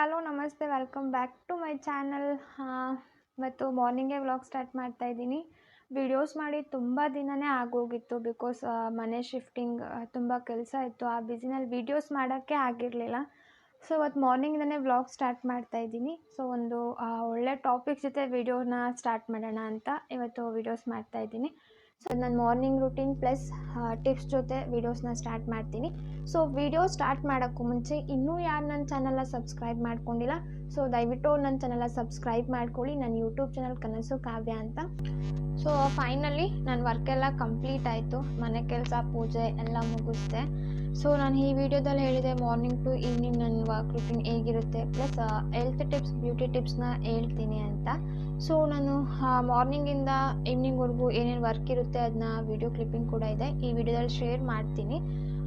Hello ನಮಸ್ತೆ welcome back to my channel ಮತ್ತು ಮಾರ್ನಿಂಗೇ ವ್ಲಾಗ್ ಸ್ಟಾರ್ಟ್ ಮಾಡ್ತಾ ಇದ್ದೀನಿ. ವಿಡಿಯೋಸ್ ಮಾಡಿ ತುಂಬ ದಿನನೇ ಆಗೋಗಿತ್ತು ಬಿಕಾಸ್ ಮನೆ ಶಿಫ್ಟಿಂಗ್ ತುಂಬ ಕೆಲಸ ಇತ್ತು. ಆ ಬ್ಯುಸಿನಲ್ಲಿ ವಿಡಿಯೋಸ್ ಮಾಡೋಕ್ಕೆ ಆಗಿರಲಿಲ್ಲ. ಸೊ ಇವತ್ತು ಮಾರ್ನಿಂಗಿಂದನೇ ವ್ಲಾಗ್ ಸ್ಟಾರ್ಟ್ ಮಾಡ್ತಾ ಇದ್ದೀನಿ. ಸೊ ಒಂದು ಒಳ್ಳೆ ಟಾಪಿಕ್ ಜೊತೆ ವಿಡಿಯೋನ ಸ್ಟಾರ್ಟ್ ಮಾಡೋಣ ಅಂತ ಇವತ್ತು ವಿಡಿಯೋಸ್ ಮಾಡ್ತಾ ಇದ್ದೀನಿ. ಸೊ ನಾನು ಮಾರ್ನಿಂಗ್ ರುಟೀನ್ ಪ್ಲಸ್ ಟಿಪ್ಸ್ ಜೊತೆ ವೀಡಿಯೋಸ್ನ ಸ್ಟಾರ್ಟ್ ಮಾಡ್ತೀನಿ. ಸೊ ವಿಡಿಯೋ ಸ್ಟಾರ್ಟ್ ಮಾಡೋಕ್ಕೂ ಮುಂಚೆ ಇನ್ನೂ ಯಾರು ನನ್ನ ಚಾನಲ್ನ ಸಬ್ಸ್ಕ್ರೈಬ್ ಮಾಡ್ಕೊಂಡಿಲ್ಲ ಸೊ ದಯವಿಟ್ಟು ನನ್ನ ಚಾನಲ್ನ ಸಬ್ಸ್ಕ್ರೈಬ್ ಮಾಡ್ಕೊಳ್ಳಿ. ನನ್ನ ಯೂಟ್ಯೂಬ್ ಚಾನಲ್ ಕನಸು ಕಾವ್ಯ ಅಂತ. ಸೊ ಫೈನಲಿ ನನ್ನ ವರ್ಕ್ ಎಲ್ಲ ಕಂಪ್ಲೀಟ್ ಆಯಿತು. ಮನೆ ಕೆಲಸ, ಪೂಜೆ ಎಲ್ಲ ಮುಗಿಸ್ದೆ. ಸೊ ನಾನು ಈ ವಿಡಿಯೋದಲ್ಲಿ ಹೇಳಿದೆ ಮಾರ್ನಿಂಗ್ ಟು ಈವ್ನಿಂಗ್ ನನ್ನ ವರ್ಕ್ ರುಟೀನ್ ಹೇಗಿರುತ್ತೆ ಪ್ಲಸ್ ಹೆಲ್ತ್ ಟಿಪ್ಸ್ ಬ್ಯೂಟಿ ಟಿಪ್ಸ್ನ ಹೇಳ್ತೀನಿ ಅಂತ. ಸೊ ನಾನು ಮಾರ್ನಿಂಗಿಂದ ಈವ್ನಿಂಗ್ವರೆಗೂ ಏನೇನು ವರ್ಕ್ ಇರುತ್ತೆ ಅದನ್ನ ವಿಡಿಯೋ ಕ್ಲಿಪ್ಪಿಂಗ್ ಕೂಡ ಇದೆ. ಈ ವಿಡಿಯೋದಲ್ಲಿ ಶೇರ್ ಮಾಡ್ತೀನಿ.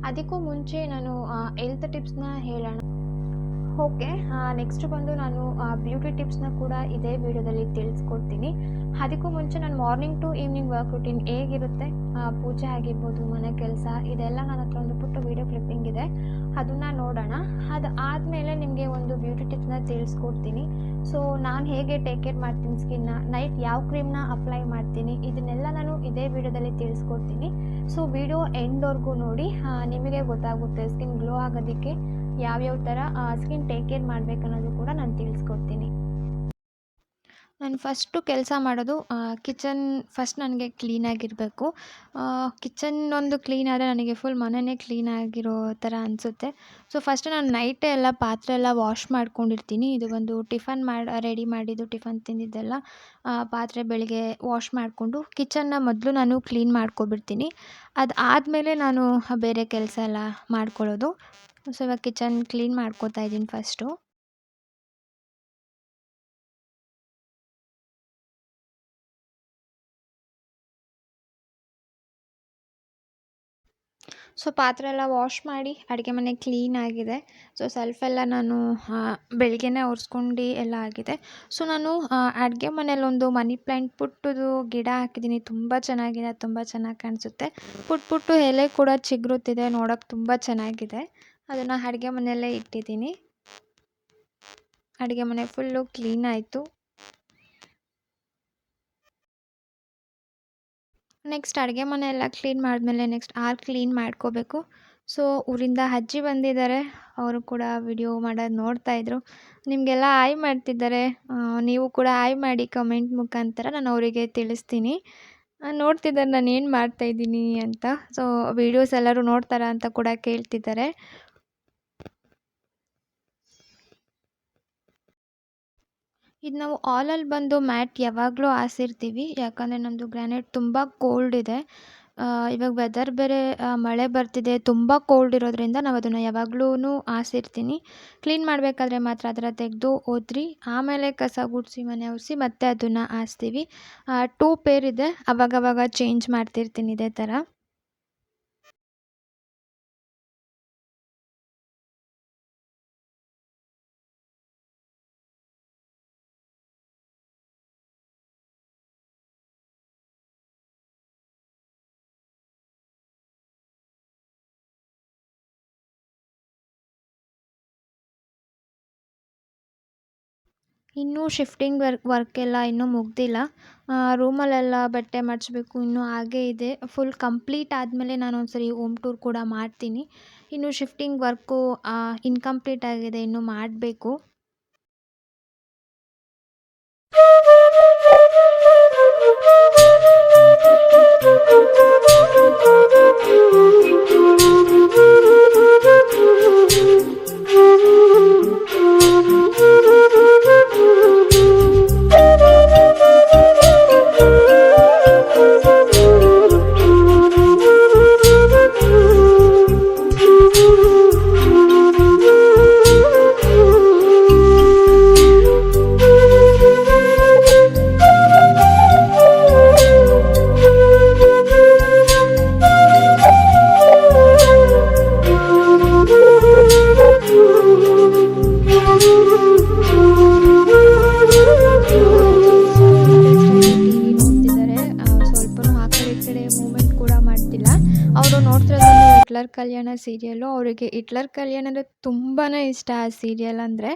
ಅದಕ್ಕೂ ಮುಂಚೆ ನಾನು ಹೆಲ್ತ್ ಟಿಪ್ಸ್ನ ಹೇಳೋಣ. ಓಕೆ ನೆಕ್ಸ್ಟ್ ಬಂದು ನಾನು ಬ್ಯೂಟಿ ಟಿಪ್ಸ್ನ ಕೂಡ ಇದೇ ವಿಡಿಯೋದಲ್ಲಿ ತಿಳಿಸ್ಕೊಡ್ತೀನಿ. ಅದಕ್ಕೂ ಮುಂಚೆ ನಾನು morning to evening work routine ಹೇಗಿರುತ್ತೆ? ಪೂಜೆ ಆಗಿರ್ಬೋದು, ಮನೆ ಕೆಲಸ, ಇದೆಲ್ಲ ನನ್ನ ಹತ್ರ ಒಂದು ಪುಟ್ಟ ವೀಡಿಯೋ ಕ್ಲಿಪ್ಪಿಂಗ್ ಇದೆ. ಅದನ್ನು ನೋಡೋಣ. ಅದು ಆದಮೇಲೆ ನಿಮಗೆ ಒಂದು ಬ್ಯೂಟಿ ಟಿಪ್ಸ್ನ ತಿಳಿಸ್ಕೊಡ್ತೀನಿ. ಸೊ ನಾನು ಹೇಗೆ ಟೇಕ್ ಕೇರ್ ಮಾಡ್ತೀನಿ ಸ್ಕಿನ್ನ ನೈಟ್ ಯಾವ ಕ್ರೀಮ್ನ ಅಪ್ಲೈ ಮಾಡ್ತೀನಿ? ಇದನ್ನೆಲ್ಲ ನಾನು ಇದೇ ವಿಡಿಯೋದಲ್ಲಿ ತಿಳಿಸ್ಕೊಡ್ತೀನಿ. ಸೊ ವಿಡಿಯೋ ಎಂಡ್ವರೆಗೂ ನೋಡಿ. ನಿಮಗೆ ಗೊತ್ತಾಗುತ್ತೆ ಸ್ಕಿನ್ ಗ್ಲೋ ಆಗೋದಕ್ಕೆ. ಯಾವ್ಯಾವ ಥರ ಸ್ಕಿನ್ ಟೇಕ್ ಕೇರ್ ಮಾಡಬೇಕು ಅನ್ನೋದು ಕೂಡ ನಾನು ತಿಳಿಸ್ಕೊಡ್ತೀನಿ. ನಾನು ಫಸ್ಟು ಕೆಲಸ ಮಾಡೋದು ಕಿಚನ್ ಫಸ್ಟ್ ನನಗೆ ಕ್ಲೀನಾಗಿರಬೇಕು ಕಿಚನ್ ಒಂದು ಕ್ಲೀನ್ ಆದರೆ ನನಗೆ ಫುಲ್ ಮನೆಯೇ ಕ್ಲೀನಾಗಿರೋ ಥರ ಅನಿಸುತ್ತೆ. ಸೊ ಫಸ್ಟ್ ನಾನು ನೈಟೇ ಎಲ್ಲ ಪಾತ್ರೆ ಎಲ್ಲ ವಾಶ್ ಮಾಡ್ಕೊಂಡಿರ್ತೀನಿ. ಇದು ಒಂದು ಟಿಫನ್ ಮಾಡಿ ರೆಡಿ ಮಾಡಿದ್ದು ಟಿಫನ್ ತಿಂದಿದ್ದೆಲ್ಲ ಪಾತ್ರೆ ಬೆಳಿಗ್ಗೆ ವಾಶ್ ಮಾಡಿಕೊಂಡು ಕಿಚನ್ನ ಮೊದಲು ನಾನು ಕ್ಲೀನ್ ಮಾಡ್ಕೊಬಿಡ್ತೀನಿ. ಅದು ಆದಮೇಲೆ ನಾನು ಬೇರೆ ಕೆಲಸ ಎಲ್ಲ ಮಾಡ್ಕೊಳ್ಳೋದು. ಸೊ, ಇವಾಗ ಕಿಚನ್ ಕ್ಲೀನ್ ಮಾಡ್ಕೋತಾ ಇದ್ದೀನಿ ಫಸ್ಟು. ಸೊ, ಪಾತ್ರೆ ಎಲ್ಲ ವಾಶ್ ಮಾಡಿ ಅಡುಗೆ ಮನೆ ಕ್ಲೀನ್ ಆಗಿದೆ. ಸೊ ಸೆಲ್ಫೆಲ್ಲ ನಾನು ಬೆಳಗ್ಗೆನೇ ಒರೆಸ್ಕೊಂಡು ಎಲ್ಲ ಆಗಿದೆ. ಸೊ, ನಾನು ಅಡುಗೆ ಮನೇಲಿ ಒಂದು ಮನಿ ಪ್ಲ್ಯಾಂಟ್ ಪುಟ್ಟದು ಗಿಡ ಹಾಕಿದ್ದೀನಿ. ತುಂಬ ಚೆನ್ನಾಗಿದೆ, ತುಂಬ ಚೆನ್ನಾಗಿ ಕಾಣಿಸುತ್ತೆ. ಪುಟ್ಟ ಪುಟ್ಟು ಎಲೆ ಕೂಡ ಚಿಗುರುತ್ತಿದೆ, ನೋಡೋಕೆ ತುಂಬ ಚೆನ್ನಾಗಿದೆ. ಅದನ್ನು ಅಡುಗೆ ಮನೆಯಲ್ಲೇ ಇಟ್ಟಿದ್ದೀನಿ. ಅಡುಗೆ ಮನೆ ಫುಲ್ಲು ಕ್ಲೀನ್ ಆಯಿತು. ನೆಕ್ಸ್ಟ್ ಅಡುಗೆ ಮನೆ ಎಲ್ಲ ಕ್ಲೀನ್ ಮಾಡಿದ್ಮೇಲೆ ನೆಕ್ಸ್ಟ್ ಆರ್ ಕ್ಲೀನ್ ಮಾಡ್ಕೋಬೇಕು. ಸೊ ಊರಿಂದ ಅಜ್ಜಿ ಬಂದಿದ್ದಾರೆ. ಅವರು ಕೂಡ ವಿಡಿಯೋ ಮಾಡೋದು ನೋಡ್ತಾಯಿದ್ರು ನಿಮಗೆಲ್ಲ ಆಯ್ ಮಾಡ್ತಿದ್ದಾರೆ. ನೀವು ಕೂಡ ಆಯ್ ಮಾಡಿ ಕಮೆಂಟ್ ಮುಖಾಂತರ ನಾನು ಅವರಿಗೆ ತಿಳಿಸ್ತೀನಿ. ನೋಡ್ತಿದ್ದಾರೆ ನಾನು ಏನು ಮಾಡ್ತಾಯಿದ್ದೀನಿ ಅಂತ. ಸೊ ವೀಡಿಯೋಸ್ ಎಲ್ಲರೂ ನೋಡ್ತಾರಾ ಅಂತ ಕೂಡ ಕೇಳ್ತಿದ್ದಾರೆ. ಇದು ನಾವು ಆಲಲ್ಲಿ ಬಂದು ಮ್ಯಾಟ್ ಯಾವಾಗಲೂ ಆಸಿರ್ತೀವಿ ಯಾಕಂದರೆ ನಮ್ಮದು ಗ್ರಾನೈಟ್ ತುಂಬ ಕೋಲ್ಡ್ ಇದೆ. ಇವಾಗ ವೆದರ್ ಬೇರೆ ಮಳೆ ಬರ್ತಿದೆ, ತುಂಬ ಕೋಲ್ಡ್ ಇರೋದ್ರಿಂದ ನಾವು ಅದನ್ನು ಯಾವಾಗ್ಲೂ ಆಸಿರ್ತೀನಿ ಕ್ಲೀನ್ ಮಾಡಬೇಕಾದ್ರೆ ಮಾತ್ರ ಅದರ ತೆಗೆದು ಒದ್ರಿ, ಆಮೇಲೆ ಕಸ ಗುಡಿಸಿ, ಮನೆ ಒರೆಸಿ ಮತ್ತೆ ಅದನ್ನು ಹಾಸ್ತೀವಿ. ಟೂ ಪೇರ್ ಇದೆ. ಅವಾಗವಾಗ ಚೇಂಜ್ ಮಾಡ್ತಿರ್ತೀನಿ ಇದೇ ಥರ ಇನ್ನೂ ಶಿಫ್ಟಿಂಗ್ ವರ್ಕ್ ವರ್ಕೆಲ್ಲ ಇನ್ನೂ ಮುಗ್ದಿಲ್ಲ. ರೂಮಲ್ಲೆಲ್ಲ ಬಟ್ಟೆ ಮಡಚಬೇಕು ಇನ್ನೂ ಹಾಗೇ ಇದೆ. ಫುಲ್ ಕಂಪ್ಲೀಟ್ ಆದಮೇಲೆ ನಾನು ಒಂದು ಸರಿ ಹೋಮ್ ಟೂರ್ ಕೂಡ ಮಾಡ್ತೀನಿ. ಇನ್ನು ಶಿಫ್ಟಿಂಗ್ ವರ್ಕು ಇನ್ಕಂಪ್ಲೀಟ್ ಆಗಿದೆ, ಇನ್ನು ಮಾಡಬೇಕು. ಹಿಟ್ಲರ್ ಕಲ್ಯಾಣ ಸೀರಿಯಲ್ಲು ಅವರಿಗೆ ಹಿಟ್ಲರ್ ಕಲ್ಯಾಣ ಅಂದರೆ ತುಂಬಾ ಇಷ್ಟ ಆ ಸೀರಿಯಲ್ ಅಂದರೆ.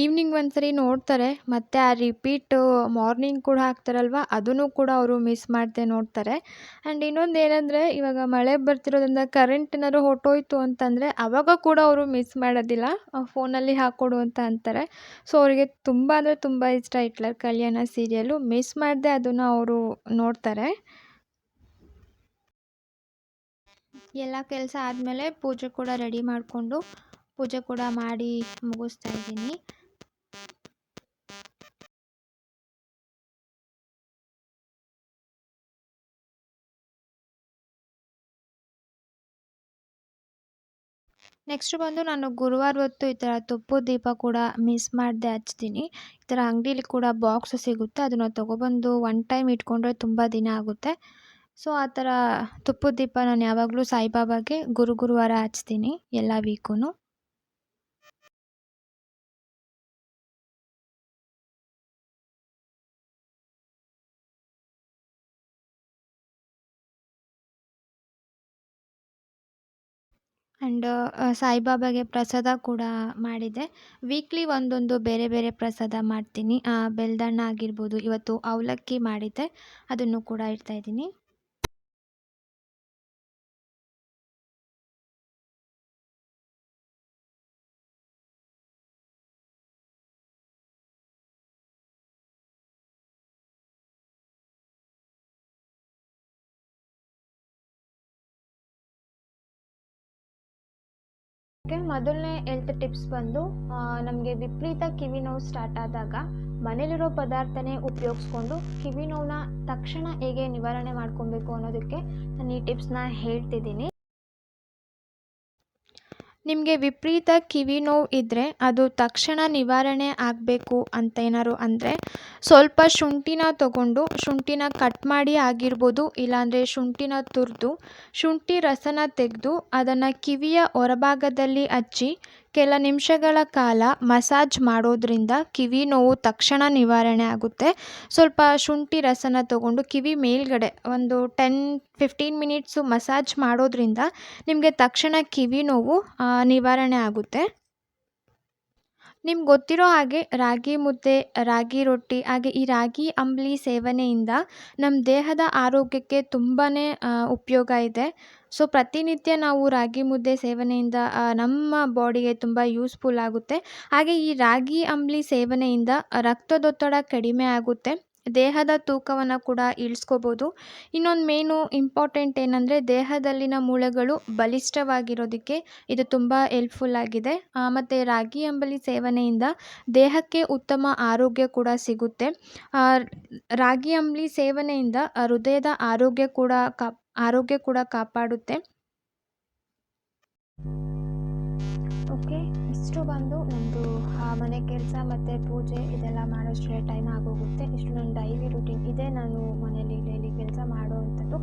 ಈವ್ನಿಂಗ್ ಒಂದ್ಸರಿ ನೋಡ್ತಾರೆ, ಮತ್ತು ಆ ರಿಪೀಟು ಮಾರ್ನಿಂಗ್ ಕೂಡ ಹಾಕ್ತಾರಲ್ವ, ಅದನ್ನು ಕೂಡ ಅವರು ಮಿಸ್ ಮಾಡದೆ ನೋಡ್ತಾರೆ. ಆ್ಯಂಡ್ ಇನ್ನೊಂದು ಏನಂದರೆ, ಇವಾಗ ಮಳೆ ಬರ್ತಿರೋದ್ರಿಂದ ಕರೆಂಟ್ ಏನಾದ್ರು ಹೊಟ್ಟೋಯ್ತು ಅಂತಂದರೆ ಆವಾಗ ಕೂಡ ಅವರು ಮಿಸ್ ಮಾಡೋದಿಲ್ಲ ಫೋನಲ್ಲಿ ಹಾಕ್ಕೊಡು ಅಂತ ಅಂತಾರೆ. ಸೊ ಅವರಿಗೆ ತುಂಬ ಅಂದರೆ ತುಂಬ ಇಷ್ಟ ಹಿಟ್ಲರ್ ಕಲ್ಯಾಣ ಸೀರಿಯಲ್ಲು ಮಿಸ್ ಮಾಡದೆ ಅದನ್ನು ಅವರು ನೋಡ್ತಾರೆ. ಎಲ್ಲ ಕೆಲಸ ಆದಮೇಲೆ ಪೂಜೆ ಕೂಡ ರೆಡಿ ಮಾಡಿಕೊಂಡು ಪೂಜೆ ಕೂಡ ಮಾಡಿ ಮುಗಿಸ್ತಾ ಇದ್ದೀನಿ. ನೆಕ್ಸ್ಟ್ ಬಂದು ನಾನು ಗುರುವಾರ ಹೊತ್ತು ಈ ಥರ ತುಪ್ಪು ದೀಪ ಕೂಡ ಮಿಸ್ ಮಾಡದೆ ಹಚ್ತೀನಿ. ಈ ಥರ ಅಂಗಡೀಲಿ ಕೂಡ ಬಾಕ್ಸ್ ಸಿಗುತ್ತೆ. ಅದನ್ನು ತೊಗೊಬಂದು ಒನ್ ಟೈಮ್ ಇಟ್ಕೊಂಡ್ರೆ ತುಂಬ ದಿನ ಆಗುತ್ತೆ. ಸೊ, ಆ ಥರ ತುಪ್ಪದ ದೀಪ ನಾನು ಯಾವಾಗಲೂ ಸಾಯಿಬಾಬಾಗೆ ಗುರು ಗುರುವಾರ ಹಚ್ತೀನಿ ಎಲ್ಲ ವೀಕೂ ಆ್ಯಂಡ್ ಸಾಯಿಬಾಬಾಗೆ ಪ್ರಸಾದ ಕೂಡ ಮಾಡಿದೆ. ವೀಕ್ಲಿ ಒಂದೊಂದು ಬೇರೆ ಬೇರೆ ಪ್ರಸಾದ ಮಾಡ್ತೀನಿ. ಬೆಲ್ದಣ್ಣ ಆಗಿರ್ಬೋದು ಇವತ್ತು ಅವಲಕ್ಕಿ ಮಾಡಿದ್ದೆ. ಅದನ್ನು ಕೂಡ ಇಡ್ತಾಯಿದ್ದೀನಿ ಓಕೆ, ಮೊದಲನೇ ಹೆಲ್ತ್ ಟಿಪ್ಸ್ ಬಂದು ನಮಗೆ ವಿಪರೀತ ಕಿವಿ ನೋವು ಸ್ಟಾರ್ಟ್ ಆದಾಗ ಮನೇಲಿರೋ ಪದಾರ್ಥನೇ ಉಪಯೋಗಿಸ್ಕೊಂಡು ಕಿವಿ ನೋವನ್ನ ತಕ್ಷಣ ಹೇಗೆ ನಿವಾರಣೆ ಮಾಡ್ಕೊಬೇಕು ಅನ್ನೋದಕ್ಕೆ ನಾನು ಈ ಟಿಪ್ಸ್ನ ಹೇಳ್ತಿದ್ದೀನಿ. ನಿಮಗೆ ವಿಪರೀತ ಕಿವಿ ನೋವು ಇದ್ದರೆ ಅದು ತಕ್ಷಣ ನಿವಾರಣೆ ಆಗಬೇಕು ಅಂತ ಏನಾದ್ರು ಅಂದರೆ ಸ್ವಲ್ಪ ಶುಂಠಿನ ತಗೊಂಡು, ಶುಂಠಿನ ಕಟ್ ಮಾಡಿ ಆಗಿರ್ಬೋದು, ಇಲ್ಲಾಂದರೆ ಶುಂಠಿನ ತುರಿದು, ಶುಂಠಿ ರಸನ ತೆಗೆದು ಅದನ್ನು ಕಿವಿಯ ಹೊರಭಾಗದಲ್ಲಿ ಹಚ್ಚಿ, ಕೆಲ ನಿಮಿಷಗಳ ಕಾಲ ಮಸಾಜ್ ಮಾಡೋದ್ರಿಂದ ಕಿವಿ ನೋವು ತಕ್ಷಣ ನಿವಾರಣೆ ಆಗುತ್ತೆ. ಸ್ವಲ್ಪ ಶುಂಠಿ ರಸನ ತಗೊಂಡು ಕಿವಿ ಮೇಲ್ಗಡೆ ಒಂದು ಟೆನ್ ಫಿಫ್ಟೀನ್ ಮಿನಿಟ್ಸು ಮಸಾಜ್ ಮಾಡೋದ್ರಿಂದ ನಿಮಗೆ ತಕ್ಷಣ ಕಿವಿ ನೋವು ನಿವಾರಣೆ ಆಗುತ್ತೆ. ನಿಮ್ಗೆ ಗೊತ್ತಿರೋ ಹಾಗೆ ರಾಗಿ ಮುದ್ದೆ, ರಾಗಿ ರೊಟ್ಟಿ, ಹಾಗೆ ಈ ರಾಗಿ ಅಂಬಲಿ ಸೇವನೆಯಿಂದ ನಮ್ಮ ದೇಹದ ಆರೋಗ್ಯಕ್ಕೆ ತುಂಬಾ ಉಪಯೋಗ ಇದೆ. ಸೊ, ಪ್ರತಿನಿತ್ಯ ನಾವು ರಾಗಿ ಮುದ್ದೆ ಸೇವನೆಯಿಂದ ನಮ್ಮ ಬಾಡಿಗೆ ತುಂಬ ಯೂಸ್ಫುಲ್ ಆಗುತ್ತೆ. ಹಾಗೆ ಈ ರಾಗಿ ಅಂಬಲಿ ಸೇವನೆಯಿಂದ ರಕ್ತದೊತ್ತಡ ಕಡಿಮೆ ಆಗುತ್ತೆ. ದೇಹದ ತೂಕವನ್ನು ಕೂಡ ಇಳಿಸ್ಕೋಬೋದು. ಇನ್ನೊಂದು ಮೇನು ಇಂಪಾರ್ಟೆಂಟ್ ಏನಂದರೆ ದೇಹದಲ್ಲಿನ ಮೂಳೆಗಳು ಬಲಿಷ್ಠವಾಗಿರೋದಕ್ಕೆ ಇದು ತುಂಬ ಎಲ್ಪ್ಫುಲ್ ಆಗಿದೆ. ಮತ್ತು ರಾಗಿ ಅಂಬಲಿ ಸೇವನೆಯಿಂದ ದೇಹಕ್ಕೆ ಉತ್ತಮ ಆರೋಗ್ಯ ಕೂಡ ಸಿಗುತ್ತೆ. ರಾಗಿ ಅಂಬಲಿ ಸೇವನೆಯಿಂದ ಹೃದಯದ ಆರೋಗ್ಯ ಕೂಡ ಕಾಪ್ ಆರೋಗ್ಯ ಕೂಡ ಕಾಪಾಡುತ್ತೆ. ಓಕೆ, ಇಷ್ಟು ಬಂದು ನಮ್ಮದು ಮನೆ ಕೆಲಸ ಮತ್ತು ಪೂಜೆ ಇದೆಲ್ಲ ಮಾಡೋಷ್ಟೇ ಟೈಮ್ ಆಗೋಗುತ್ತೆ. ಇಷ್ಟು ನನ್ನ ಡೈಲಿ ರುಟೀನ್ ಇದೆ, ನಾನು ಮನೇಲಿ ಡೈಲಿ ಕೆಲಸ ಮಾಡುವಂಥದ್ದು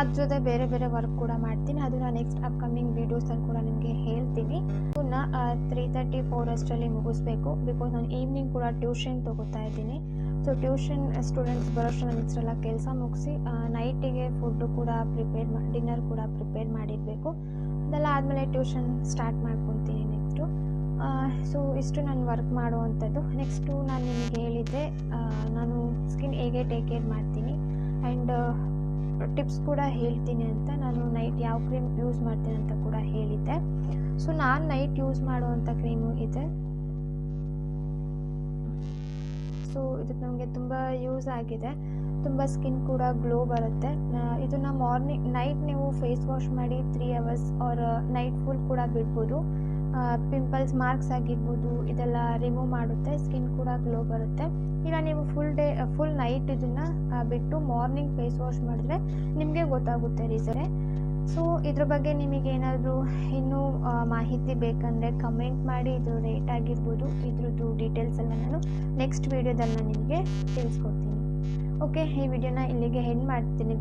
ಅದ್ರ ಜೊತೆ ಬೇರೆ ಬೇರೆ ವರ್ಕ್ ಕೂಡ ಮಾಡ್ತೀನಿ. ಅದು ನಾನು ನೆಕ್ಸ್ಟ್ ಅಪ್ಕಮಿಂಗ್ ವೀಡಿಯೋಸಲ್ಲಿ ಕೂಡ ನಿಮಗೆ ಹೇಳ್ತೀನಿ. ಪುನಃ ತ್ರೀ ತರ್ಟಿ ಫೋರ್ ಅಷ್ಟರಲ್ಲಿ ಮುಗಿಸ್ಬೇಕು. ಬಿಕಾಸ್ ನಾನು ಈವ್ನಿಂಗ್ ಕೂಡ ಟ್ಯೂಷನ್ ತೊಗೋತಾ ಇದ್ದೀನಿ. ಸೊ ಟ್ಯೂಷನ್ ಸ್ಟೂಡೆಂಟ್ಸ್ ಬರೋಷ್ಟು ನಾನು ಇಷ್ಟೆಲ್ಲ ಕೆಲಸ ಮುಗಿಸಿ ನೈಟಿಗೆ ಫುಡ್ಡು ಕೂಡ ಪ್ರಿಪೇರ್ ಮಾಡಿ ಡಿನ್ನರ್ ಕೂಡ ಪ್ರಿಪೇರ್ ಮಾಡಿರಬೇಕು. ಅದೆಲ್ಲ ಆದಮೇಲೆ ಟ್ಯೂಷನ್ ಸ್ಟಾರ್ಟ್ ಮಾಡ್ಕೊತೀನಿ ನೆಕ್ಸ್ಟು. ಸೊ ಇಷ್ಟು ನಾನು ವರ್ಕ್ ಮಾಡುವಂಥದ್ದು. ನೆಕ್ಸ್ಟು ನಾನು ನಿಮಗೆ ಹೇಳಿದ್ದೆ ನಾನು ಸ್ಕಿನ್ ಹೇಗೆ ಟೇಕ್ ಕೇರ್ ಮಾಡ್ತೀನಿ ಆ್ಯಂಡ್ ಟಿಪ್ಸ್ ಕೂಡ ಹೇಳ್ತೀನಿ ಅಂತ ನಾನು ನೈಟ್ ಯಾವ ಕ್ರೀಮ್ ಯೂಸ್ ಮಾಡ್ತೀನಿ ಅಂತ ಕೂಡ ಹೇಳಿದ್ದೆ. ಸೊ ನಾನು ನೈಟ್ ಯೂಸ್ ಮಾಡುವಂಥ ಕ್ರೀಮು ಇದೆ. ಸೊ ಇದು ನಮಗೆ ತುಂಬ ಯೂಸ್ ಆಗಿದೆ. ತುಂಬ ಸ್ಕಿನ್ ಕೂಡ ಗ್ಲೋ ಬರುತ್ತೆ. ಇದನ್ನು ಮಾರ್ನಿಂಗ್ ನೈಟ್ ನೀವು ಫೇಸ್ ವಾಶ್ ಮಾಡಿ three hours or night full ಕೂಡ ಬಿಡ್ಬೋದು. ಪಿಂಪಲ್ಸ್, ಮಾರ್ಕ್ಸ್ ಆಗಿರ್ಬೋದು, ಇದೆಲ್ಲ ರಿಮೂವ್ ಮಾಡುತ್ತೆ, ಸ್ಕಿನ್ ಕೂಡ ಗ್ಲೋ ಬರುತ್ತೆ. ಇಲ್ಲ ನೀವು ಫುಲ್ ಡೇ ಫುಲ್ ನೈಟ್ ಇದನ್ನು ಬಿಟ್ಟು ಮಾರ್ನಿಂಗ್ ಫೇಸ್ ವಾಶ್ ಮಾಡಿದ್ರೆ ನಿಮಗೆ ಗೊತ್ತಾಗುತ್ತೆ ರೀಸರೇ ಸೊ, ಇದ್ರ ಬಗ್ಗೆ ನಿಮಗೇನಾದರೂ ಇನ್ನೂ ಮಾಹಿತಿ ಬೇಕಂದರೆ ಕಮೆಂಟ್ ಮಾಡಿ ಇದ್ರ ರೇಟ್ ಆಗಿರ್ಬೋದು, ಇದ್ರದ್ದು ಡೀಟೇಲ್ಸ್ ಎಲ್ಲ ನಾನು ನೆಕ್ಸ್ಟ್ ವೀಡಿಯೋದಲ್ಲಿ ನಿಮಗೆ ತಿಳಿಸ್ಕೊಡ್ತೀನಿ. ಓಕೆ ಈ ವಿಡಿಯೋನ ಇಲ್ಲಿಗೆ ಹೆಂಡ್ ಮಾಡ್ತೀನಿ.